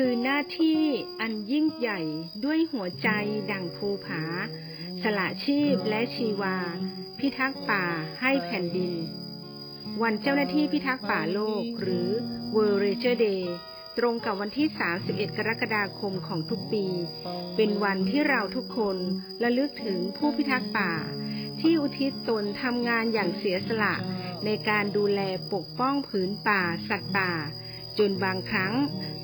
คือหน้าที่อันยิ่งใหญ่ด้วยหัวใจดั่งภูผา สละชีพและชีวา พิทักษ์ป่าให้แผ่นดิน วันเจ้าหน้าที่พิทักษ์ป่าโลกหรือ World Ranger Day ตรงกับวันที่ 31 กรกฎาคมของทุกปี เป็นวันที่เราทุกคนระลึกถึงผู้พิทักษ์ป่า ที่อุทิศตนทำงานอย่างเสียสละ ในการดูแลปกป้องผืนป่าสัตว์ป่า จนบางครั้ง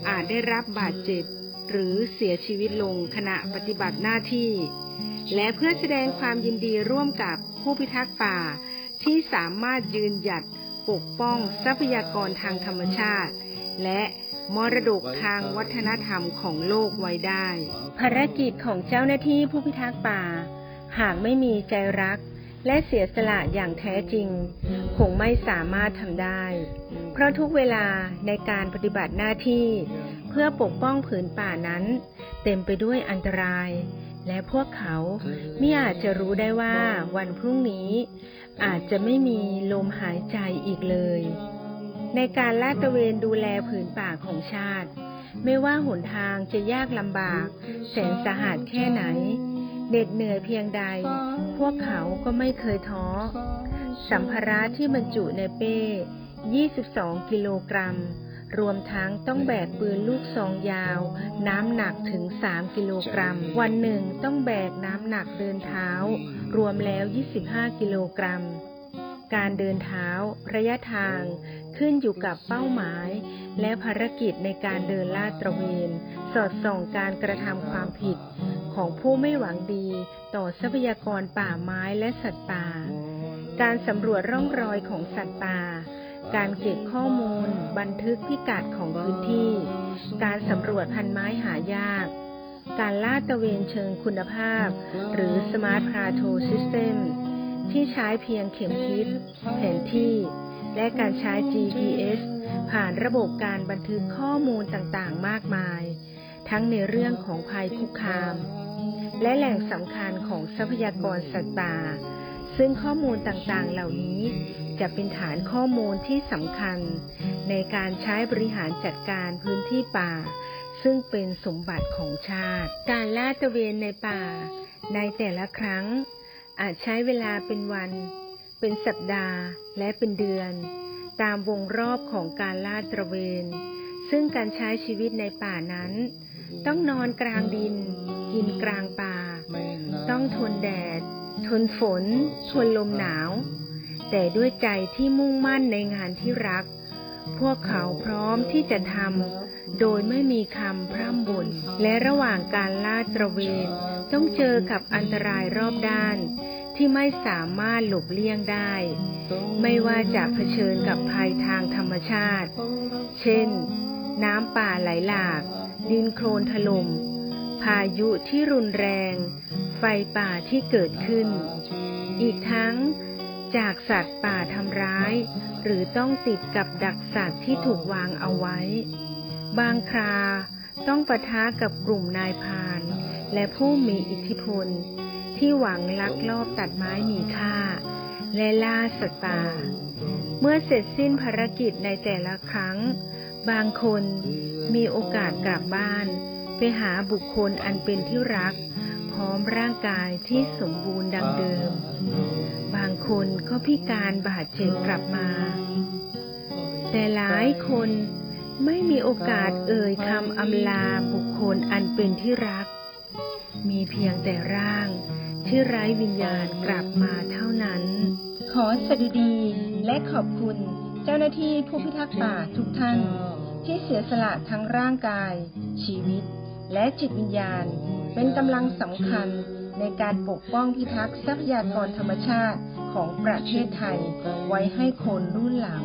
อาจได้รับบาดเจ็บ หรือเสียชีวิตลงขณะปฏิบัติหน้าที่ และเพื่อแสดงความยินดีร่วมกับผู้พิทักษ์ป่า ที่สามารถยืนหยัดปกป้องทรัพยากรทางธรรมชาติ และมรดกทางวัฒนธรรมของโลกไว้ได้ ภารกิจของเจ้าหน้าที่ผู้พิทักษ์ป่า หากไม่มีใจรัก และเสียสละอย่างแท้จริง คงไม่สามารถทำได้ เพราะทุกเวลาในการปฏิบัติหน้าที่ เพื่อปกป้องผืนป่านั้น เต็มไปด้วยอันตราย และพวกเขาไม่อาจจะรู้ได้ว่าวันพรุ่งนี้ อาจจะไม่มีลมหายใจอีกเลย ในการลาดตระเวนดูแลผืนป่าของชาติ ไม่ว่าหนทางจะยากลำบาก แสนสาหัสแค่ไหน เหน็ดเหนื่อยเพียงใด พวกเขาก็ไม่เคยท้อ สัมภาระที่บรรจุในเป้ 22 กิโลกรัม รวมทั้งต้องแบกปืนลูกซองยาว น้ำหนักถึง 3 กิโลกรัม วันหนึ่งต้องแบกน้ำหนักเดินเท้า รวมแล้ว 25 กิโลกรัม การเดินเท้า ระยะทาง ขึ้นอยู่กับเป้าหมาย และภารกิจในการเดินลาดตระเวน สอดส่องการกระทำความผิด ของผู้ไม่หวังดีต่อทรัพยากรป่าไม้และสัตว์ป่า การสำรวจร่องรอยของสัตว์ป่า การเก็บข้อมูล บันทึกพิกัดของพื้นที่ การสำรวจพันไม้หายาก การลาดตระเวนเชิงคุณภาพ หรือ Smart Plateau System ที่ใช้เพียงเข็มทิศ แผนที่ และการใช้ GPS ผ่านระบบการบันทึกข้อมูลต่างๆ มากมาย ทั้งในเรื่องของภัยคุกคาม และแหล่งสำคัญของทรัพยากรสัตว์ป่า ซึ่งข้อมูลต่างๆ เหล่านี้จะเป็นฐานข้อมูลที่สำคัญ ในการใช้บริหารจัดการพื้นที่ป่า ซึ่งเป็นสมบัติของชาติ การลาดตระเวนในป่า ในแต่ละครั้ง อาจใช้เวลาเป็นวัน เป็นสัปดาห์ และเป็นเดือน ตามวงรอบของการลาดตระเวน ซึ่งการใช้ชีวิตในป่านั้น ต้องนอนกลางดิน กินกลางป่า ต้องทนแดด ทนฝน ทนลมหนาว แต่ด้วยใจที่มุ่งมั่นในงานที่รัก พวกเขาพร้อมที่จะทำโดยไม่มีคำพร่ำบ่นและระหว่างการลาดตระเวน ต้องเจอกับอันตรายรอบด้านที่ไม่สามารถหลบเลี่ยงได้ ไม่ว่าจะเผชิญกับภัยทางธรรมชาติ เช่น น้ำป่าไหลหลาก ดินโคลนถล่ม พายุที่รุนแรง ไฟป่าที่เกิดขึ้น อีกทั้งจากสัตว์ป่าทำร้าย หรือต้องติดกับดักสัตว์ที่ถูกวางเอาไว้ บางคราต้องปะทะกับกลุ่มนายพาน และผู้มีอิทธิพล ที่หวังลักลอบตัดไม้มีค่า และล่าสัตว์ป่า เมื่อเสร็จสิ้นภารกิจในแต่ละครั้ง บางคนมีโอกาสกลับบ้าน ไปหาบุคคลอันเป็นที่รัก พร้อมร่างกายที่สมบูรณ์ดังเดิม บางคนก็พิการบาดเจ็บกลับมา แต่หลายคนไม่มีโอกาสเอ่ยคำอำลาบุคคลอันเป็นที่รัก มีเพียงแต่ร่างที่ไร้วิญญาณกลับมาเท่านั้น ขอสดุดีและขอบคุณเจ้าหน้าที่ผู้พิทักษ์ป่าทุกท่าน ที่เสียสละทั้งร่างกาย ชีวิต และจิตวิญญาณ เป็นกำลังสำคัญในการปกป้องพิทักษ์ทรัพยากรธรรมชาติของประเทศไทย ไว้ให้คนรุ่นหลัง